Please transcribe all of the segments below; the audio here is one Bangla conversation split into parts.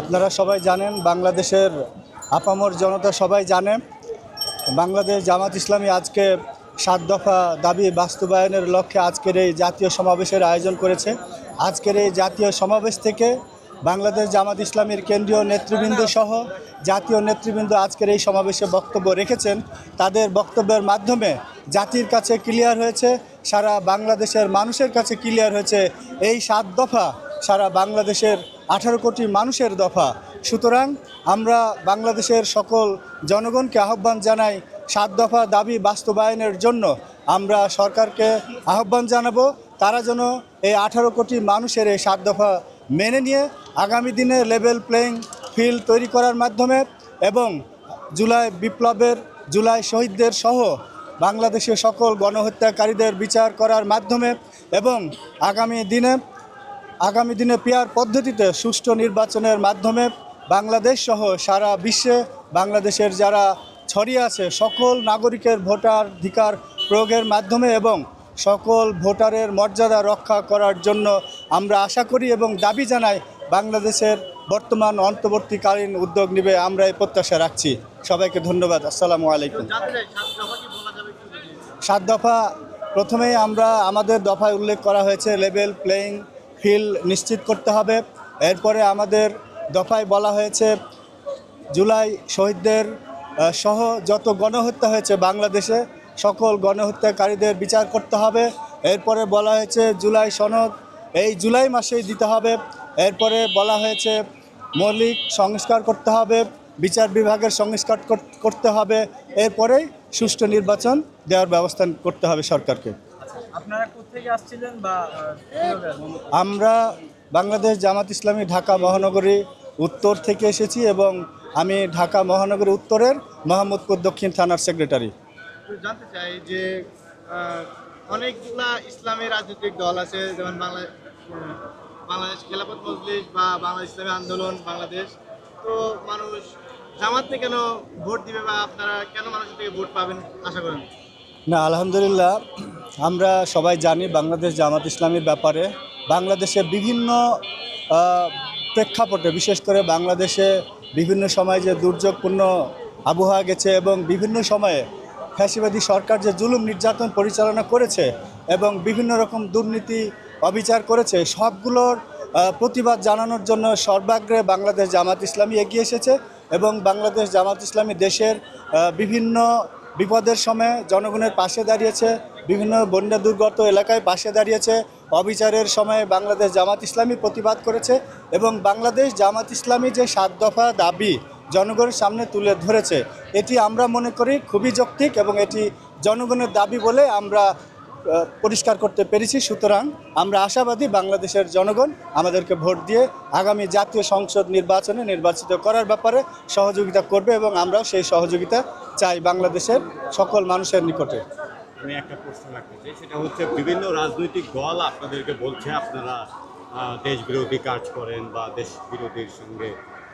আপনারা সবাই জানেন, বাংলাদেশের আপামর জনতা সবাই জানে, বাংলাদেশ জামাত ইসলামী আজকে সাত দফা দাবি বাস্তবায়নের লক্ষ্যে আজকের এই জাতীয় সমাবেশের আয়োজন করেছে। আজকের এই জাতীয় সমাবেশ থেকে বাংলাদেশ জামাত ইসলামীর কেন্দ্রীয় নেতৃবৃন্দ সহ জাতীয় নেতৃবৃন্দ আজকের এই সমাবেশে বক্তব্য রেখেছেন। তাদের বক্তব্যের মাধ্যমে জাতির কাছে ক্লিয়ার হয়েছে, সারা বাংলাদেশের মানুষের কাছে ক্লিয়ার হয়েছে, এই সাত দফা সারা বাংলাদেশের আঠারো কোটি মানুষের দফা। সুতরাং আমরা বাংলাদেশের সকল জনগণকে আহ্বান জানাই সাত দফা দাবি বাস্তবায়নের জন্য। আমরা সরকারকে আহ্বান জানাব, তারা যেন এই আঠারো কোটি মানুষের এই সাত দফা মেনে নিয়ে আগামী দিনে লেভেল প্লেয়িং ফিল্ড তৈরি করার মাধ্যমে এবং জুলাই বিপ্লবের, জুলাই শহীদদের সহ বাংলাদেশের সকল গণহত্যাকারীদের বিচার করার মাধ্যমে এবং আগামী দিনে আগামী দিনে পেয়ার পদ্ধতিতে সুষ্ঠু নির্বাচনের মাধ্যমে বাংলাদেশ সহ সারা বিশ্বে বাংলাদেশের যারা ছড়িয়ে আছে, সকল নাগরিকের ভোটার ভোটাধিকার প্রয়োগের মাধ্যমে এবং সকল ভোটারের মর্যাদা রক্ষা করার জন্য আমরা আশা করি এবং দাবি জানাই বাংলাদেশের বর্তমান অন্তর্বর্তীকালীন উদ্যোগ নেবে আমরা এই প্রত্যাশা রাখছি। সবাইকে ধন্যবাদ। আসসালামু আলাইকুম। সাত দফা প্রথমেই আমরা আমাদের দফায় উল্লেখ করা হয়েছে লেভেল প্লেয়িং ফিল্ড নিশ্চিত করতে হবে। এরপরে আমাদের দফায় বলা হয়েছে, জুলাই শহীদদের সহ যত গণহত্যা হয়েছে বাংলাদেশে, সকল গণহত্যাকারীদের বিচার করতে হবে। এরপরে বলা হয়েছে, জুলাই সনদ এই জুলাই মাসেই দিতে হবে। এরপরে বলা হয়েছে, মৌলিক সংস্কার করতে হবে, বিচার বিভাগের সংস্কার করতে হবে। এরপরেই সুষ্ঠু নির্বাচন দেওয়ার ব্যবস্থা করতে হবে সরকারকে। আপনারা কোথেকে আসছিলেন বা? আমরা বাংলাদেশ জামাত ইসলামী ঢাকা মহানগরী উত্তর থেকে এসেছি এবং আমি ঢাকা মহানগরী উত্তরের মোহাম্মদপুর দক্ষিণ থানার সেক্রেটারি। জানতে চাই যে অনেকগুলা ইসলামী রাজনৈতিক দল আছে যেমন বাংলা বাংলাদেশ খেলাফত মজলিস বা বাংলাদেশ ইসলামী আন্দোলন বাংলাদেশ। তো মানুষ জামাতে কেন ভোট দিবে বা আপনারা কেন মানুষের থেকে ভোট পাবেন আশা করেন? না আলহামদুলিল্লাহ আমরা সবাই জানি বাংলাদেশ জামাত ইসলামীর ব্যাপারে। বাংলাদেশে বিভিন্ন প্রেক্ষাপটে, বিশেষ করে বাংলাদেশে বিভিন্ন সময় যে দুর্যোগপূর্ণ আবহাওয়া গেছে এবং বিভিন্ন সময়ে ফ্যাসিবাদী সরকার যে জুলুম নির্যাতন পরিচালনা করেছে এবং বিভিন্ন রকম দুর্নীতি অবিচার করেছে, সবগুলোর প্রতিবাদ জানানোর জন্য সর্বাগ্রে বাংলাদেশ জামাত ইসলামী এগিয়ে এসেছে এবং বাংলাদেশ জামাত ইসলামী দেশের বিভিন্ন বিপদের সময় জনগণের পাশে দাঁড়িয়েছে। বিভিন্ন বন্যা দুর্গত এলাকায় পাশে দাঁড়িয়েছে। অবিচারের সময় বাংলাদেশ জামাত ইসলামী প্রতিবাদ করেছে এবং বাংলাদেশ জামাত ইসলামী যে সাত দফা দাবি জনগণের সামনে তুলে ধরেছে, এটি আমরা মনে করি খুবই যৌক্তিক এবং এটি জনগণের দাবি বলে আমরা পরিষ্কার করতে পেরেছি। সুতরাং আমরা আশাবাদী বাংলাদেশের জনগণ আমাদেরকে ভোট দিয়ে আগামী জাতীয় সংসদ নির্বাচনে নির্বাচিত করার ব্যাপারে সহযোগিতা করবে এবং আমরাও সেই সহযোগিতা চাই বাংলাদেশের সকল মানুষের নিকটে। আমি একটা প্রশ্ন রাখতে চাই। সেটা হচ্ছে বিভিন্ন রাজনৈতিক দল আপনাদেরকে বলছে আপনারা দেশ বিরোধী কাজ করেন বা দেশ বিরোধীর সঙ্গে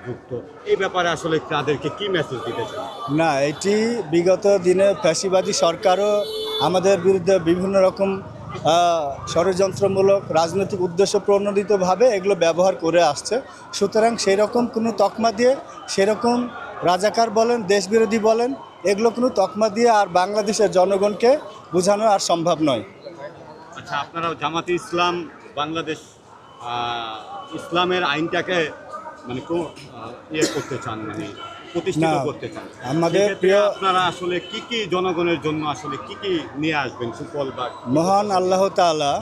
যুক্ত। এই ব্যাপারে আসলে তাদেরকে কি মেসেজ দিতে চান? না এটি বিগত দিনে ফ্যাসিবাদী সরকারও আমাদের বিরুদ্ধে বিভিন্ন রকম ষড়যন্ত্রমূলক রাজনৈতিক উদ্দেশ্য প্রণোদিতভাবে এগুলো ব্যবহার করে আসছে। সুতরাং সেই রকম কোনো তকমা দিয়ে সেরকম রাজাকার বলেন দেশবিরোধী বলেন এগুলো কোনো তকমা দিয়ে আর বাংলাদেশের জনগণকে বোঝানো আর সম্ভব নয়। আচ্ছা আপনারা জামাতে ইসলাম বাংলাদেশ ইসলামের আইনটাকে মানে ইয়ে করতে চান মানে প্রতিষ্ঠিত করতে চান। আমাদের প্রিয়- আপনারা আসলে কি কি জনগণের জন্য আসলে কি কি নিয়ে আসবেন সুফল বা মহান আল্লাহ তাআলা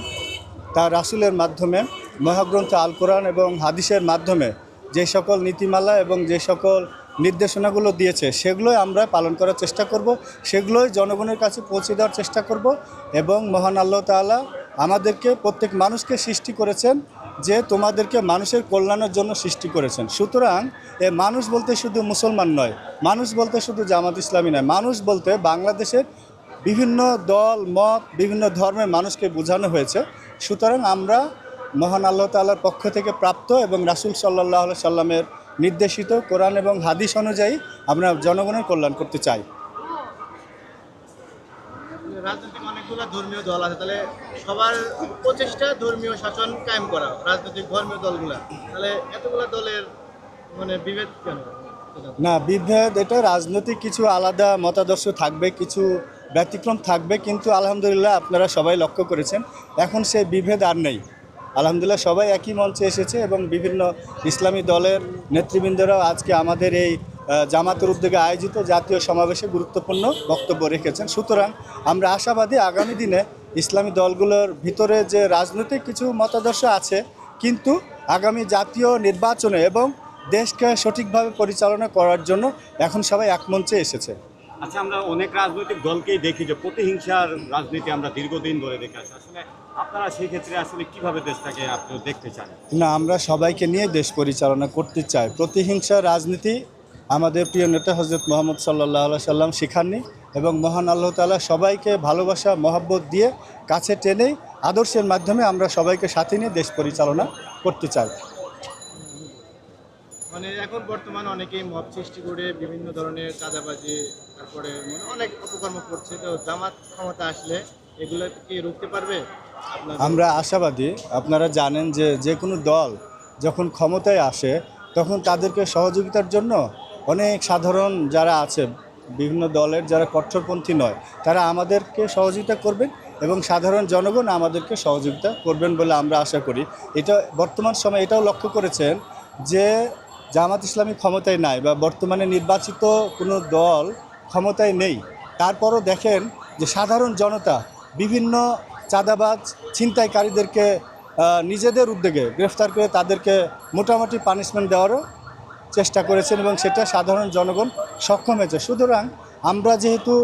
তার রাসুলের মাধ্যমে মহাগ্রন্থ আল কোরআন এবং হাদিসের মাধ্যমে যে সকল নীতিমালা এবং যে সকল নির্দেশনাগুলো দিয়েছে, সেগুলোই আমরা পালন করার চেষ্টা করব, সেগুলোই জনগণের কাছে পৌঁছে দেওয়ার চেষ্টা করব এবং মহান আল্লাহ তাআলা আমাদেরকে, প্রত্যেক মানুষকে সৃষ্টি করেছেন যে তোমাদেরকে মানুষের কল্যাণের জন্য সৃষ্টি করেছেন। সুতরাং এ মানুষ বলতে শুধু মুসলমান নয়, মানুষ বলতে শুধু জামাত ইসলামী নয়, মানুষ বলতে বাংলাদেশের বিভিন্ন দল, মত, বিভিন্ন ধর্মের মানুষকে বোঝানো হয়েছে। সুতরাং আমরা মহান আল্লাহ তাল্লার পক্ষ থেকে প্রাপ্ত এবং রাসুল সাল্লাহ সাল্লামের নির্দেশিত কোরআন এবং হাদিস অনুযায়ী আমরা জনগণের কল্যাণ করতে চাই। রাজনৈতিক অনেকগুলো ধর্মীয় দল আছে তাহলে সবার প্রচেষ্টা ধর্মীয় শাসন কায়েম করা রাজনৈতিক ধর্মীয় দলগুলা। তাহলে এতগুলা দলের মানে বিভেদ কেন? না বিভেদ এটা রাজনৈতিক কিছু আলাদা মতাদর্শ থাকবে কিছু ব্যতিক্রম থাকবে কিন্তু আলহামদুলিল্লাহ আপনারা সবাই লক্ষ্য করেছেন। এখন সেই বিভেদ আর নেই। আলহামদুলিল্লাহ সবাই একই মঞ্চে এসেছে এবং বিভিন্ন ইসলামী দলের নেতৃবৃন্দরাও আজকে আমাদের এই জামাতের উদ্যোগে আয়োজিত জাতীয় সমাবেশে গুরুত্বপূর্ণ বক্তব্য রেখেছেন। সুতরাং আমরা আশাবাদী আগামী দিনে ইসলামী দলগুলোর ভিতরে যে রাজনৈতিক কিছু মতাদর্শ আছে, কিন্তু আগামী জাতীয় নির্বাচনে এবং দেশকে সঠিকভাবে পরিচালনা করার জন্য এখন সবাই এক মঞ্চে এসেছে। আচ্ছা আমরা অনেক রাজনৈতিক দলকেই দেখি যে প্রতিহিংসার রাজনীতি আমরা দীর্ঘদিন ধরে দেখে আসছি আসলে আপনারা সেই ক্ষেত্রে আসলে কীভাবে দেশটাকে আপনি দেখতে চান? না, আমরা সবাইকে নিয়ে দেশ পরিচালনা করতে চাই। প্রতিহিংসা রাজনীতি আমাদের প্রিয় নেতা হজরত মোহাম্মদ সাল্লাহ সাল্লাম শিখাননি এবং মহান আল্লাহ তাআলা সবাইকে ভালোবাসা, মহাব্বত দিয়ে কাছে টেনেই আদর্শের মাধ্যমে আমরা সবাইকে সাথে নিয়ে দেশ পরিচালনা করতে চাই। মানে এখন বর্তমানে অনেকেই মব সৃষ্টি করে বিভিন্ন ধরনের চাঁদাবাজি, তারপরে মানে অনেক অপকর্ম করছে। তো জামাত ক্ষমতা আসলে এগুলো কি রুখতে পারবে? আমরা আশাবাদী, আপনারা জানেন যে যে কোনো দল যখন ক্ষমতায় আসে, তখন তাদেরকে সহযোগিতার জন্য অনেক সাধারণ যারা আছে, বিভিন্ন দলের যারা কট্টরপন্থী নয়, তারা আমাদেরকে সহযোগিতা করবেন এবং সাধারণ জনগণ আমাদেরকে সহযোগিতা করবেন বলে আমরা আশা করি। এটা বর্তমান সময়ে এটাও লক্ষ্য করেছেন যে জামাত ইসলামী ক্ষমতায় নাই বা বর্তমানে নির্বাচিত কোনো দল ক্ষমতায় নেই। তারপরও দেখেন যে সাধারণ জনতা বিভিন্ন চাঁদাবাজ, ছিনতাইকারীদেরকে নিজেদের উদ্যোগে গ্রেফতার করে তাদেরকে মোটামুটি পানিশমেন্ট দেওয়ারও চেষ্টা করেছেন এবং সেটা সাধারণ জনগণ সক্ষম হয়েছে। সুতরাং আমরা যেহেতু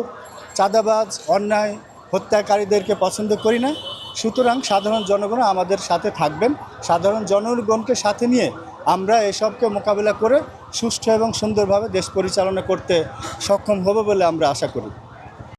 চাঁদাবাজ, অন্যায়, হত্যাকারীদেরকে পছন্দ করি না, সুতরাং সাধারণ জনগণ আমাদের সাথে থাকবেন। সাধারণ জনগণকে সাথে নিয়ে আমরা এসবকে মোকাবিলা করে সুষ্ঠু এবং সুন্দরভাবে দেশ পরিচালনা করতে সক্ষম হবে বলে আমরা আশা করি।